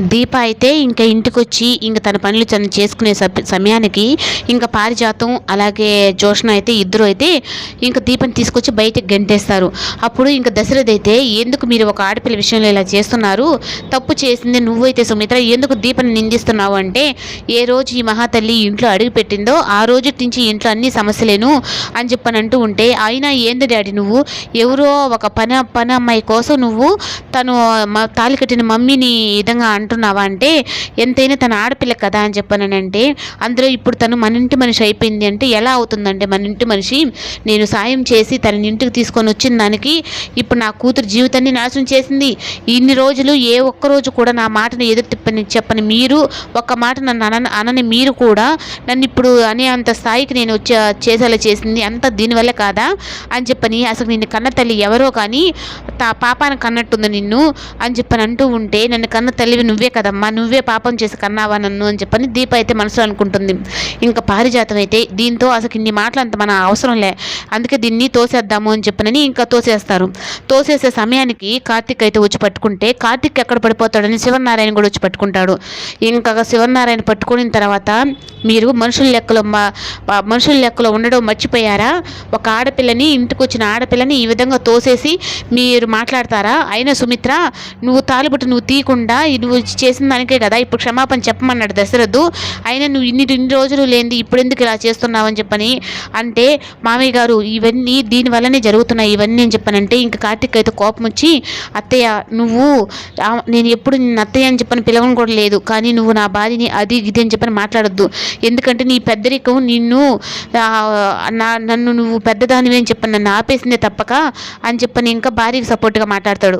దీప అయితే ఇంకా ఇంటికి వచ్చి ఇంకా తన పనులు తను చేసుకునే సమయానికి ఇంకా పారిజాతం అలాగే జోష్ణ అయితే ఇద్దరు అయితే ఇంకా దీపని తీసుకొచ్చి బయటకు గంటేస్తారు. అప్పుడు ఇంకా దశరథ్ అయితే ఎందుకు మీరు ఒక ఆడపిల్ల విషయంలో ఇలా చేస్తున్నారు? తప్పు చేసింది నువ్వైతే సుమిత్ర ఎందుకు దీపని నిందిస్తున్నావు అంటే ఏ రోజు ఈ మహాతల్లి ఇంట్లో అడుగు పెట్టిందో ఆ రోజు నుంచి ఇంట్లో అన్ని సమస్యలేను అని చెప్పని అంటూ ఉంటే అయినా ఏంది డాడీ నువ్వు? ఎవరో ఒక పని పని అమ్మాయి కోసం నువ్వు తను తాలి తాళి కట్టిన మమ్మీని విధంగా అంటున్నావా అంటే ఎంతైనా తన ఆడపిల్ల కదా అని చెప్పానంటే అందులో ఇప్పుడు తను మన ఇంటి మనిషి అయిపోయింది అంటే ఎలా అవుతుందంటే మన ఇంటి మనిషి నేను సాయం చేసి తన ఇంటికి తీసుకొని వచ్చిన దానికి ఇప్పుడు నా కూతురు జీవితాన్ని నాశనం చేసింది. ఇన్ని రోజులు ఏ ఒక్క రోజు కూడా నా మాటను ఎదురు తిప్పని చెప్పని మీరు ఒక్క మాట నన్ను అన అనని మీరు కూడా నన్ను ఇప్పుడు అనే అంత స్థాయికి నేను వచ్చే చేసేలా చేసింది. అంత దీనివల్ల కాదా? అని చెప్పని అసలు నిన్ను కన్న తల్లి ఎవరో కానీ తా పాపాన కన్నట్టుంది నిన్ను అని చెప్పని అంటూ ఉంటే నన్ను కన్న తల్లివి నువ్వే కదమ్మా నువ్వే పాపం చేసి కన్నావా నన్ను అని చెప్పని దీప అయితే మనసులో అనుకుంటుంది. ఇంకా పారిజాతం అయితే దీంతో అసలు ఇన్ని మాటలు అంత మన అవసరం లే. అందుకే దీన్ని తోసేద్దాము అని చెప్పనని ఇంకా తోసేస్తారు. తోసేసే సమయానికి కార్తిక్ అయితే వచ్చి పట్టుకుంటే కార్తిక్ ఎక్కడ పడిపోతాడని శివనారాయణ కూడా వచ్చి పట్టుకుంటాడు. ఇంకా శివనారాయణ పట్టుకున్న తర్వాత మీరు మనుషుల లెక్కలో మా- మనుషుల లెక్కలో ఉండడం మర్చిపోయారా? ఒక ఆడపిల్లని ఇంటికి వచ్చిన ఆడపిల్లని ఈ విధంగా తోసేసి మీరు మాట్లాడతారా? అయినా సుమిత్ర నువ్వు తాలిబుట్టు నువ్వు తీయకుండా నువ్వు చేసిన దానికే కదా ఇప్పుడు క్షమాపణ చెప్పమన్నాడు దశరథు. అయినా నువ్వు ఇన్ని ఇన్ని రోజులు లేనిది ఇప్పుడు ఎందుకు ఇలా చేస్తున్నావు అని చెప్పని అంటే మామయ్య గారు ఇవన్నీ దీనివల్లనే జరుగుతున్నాయి ఇవన్నీ అని చెప్పనంటే ఇంకా కార్తిక్ అయితే కోపం వచ్చి అత్తయ్య నువ్వు నేను ఎప్పుడు నిన్ను అత్తయ్య అని చెప్పని పిలవను కూడా లేదు కానీ నువ్వు నా భార్యని అది ఇది అని చెప్పని మాట్లాడొద్దు. ఎందుకంటే నీ పెద్దరికం నిన్ను నా నన్ను నువ్వు పెద్దదానివి అని చెప్పి నన్ను ఆపేసిందే తప్పక అని చెప్పని ఇంకా భార్యకి సపోర్ట్గా మాట్లాడతాడు.